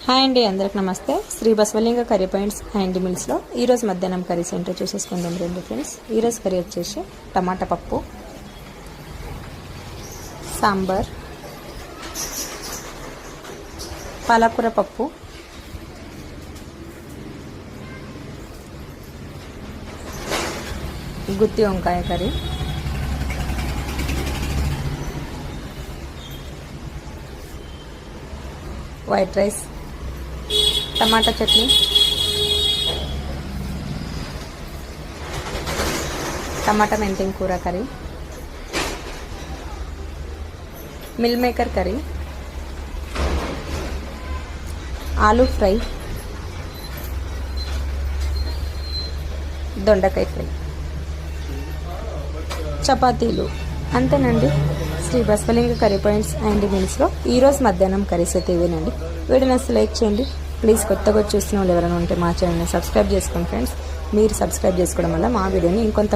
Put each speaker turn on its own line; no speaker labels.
Hi అండి అందరికి నమస్తే. Shri Basavalinga curry points and మిల్స్లో ఈరోజు మధ్యాహ్నం కర్రీస్ ఏంటో చూసేసుకుందాం రెండు ఫ్రెండ్స్ ఈరోజు కర్రీ వచ్చేసి టమాటా పప్పు సాంబార్ పాలకూర పప్పు గుత్తి వంకాయ కర్రీ వైట్ రైస్ టమాటా చట్నీ. టమాటా మెంతింగ్ కూర curry. Meal maker curry. Aloo fry. దొండకాయ ఫ్రై. చపాతీలు. అంతేనండి. Shri Baswalinga curry points and మీల్స్లో ఈరోజు మధ్యాహ్నం కర్రీస్ అయితే ఇవేనండి. వీడియోని అసలు లైక్ చేయండి. ప్లీజ్ కొత్తగా వచ్చి చూస్తున్న వాళ్ళు ఎవరైనా ఉంటే మా ఛానల్ని సబ్స్క్రైబ్ చేసుకోండి ఫ్రెండ్స్ మీరు సబ్స్క్రైబ్ చేసుకోవడం వల్ల మా వీడియోని ఇంకొంత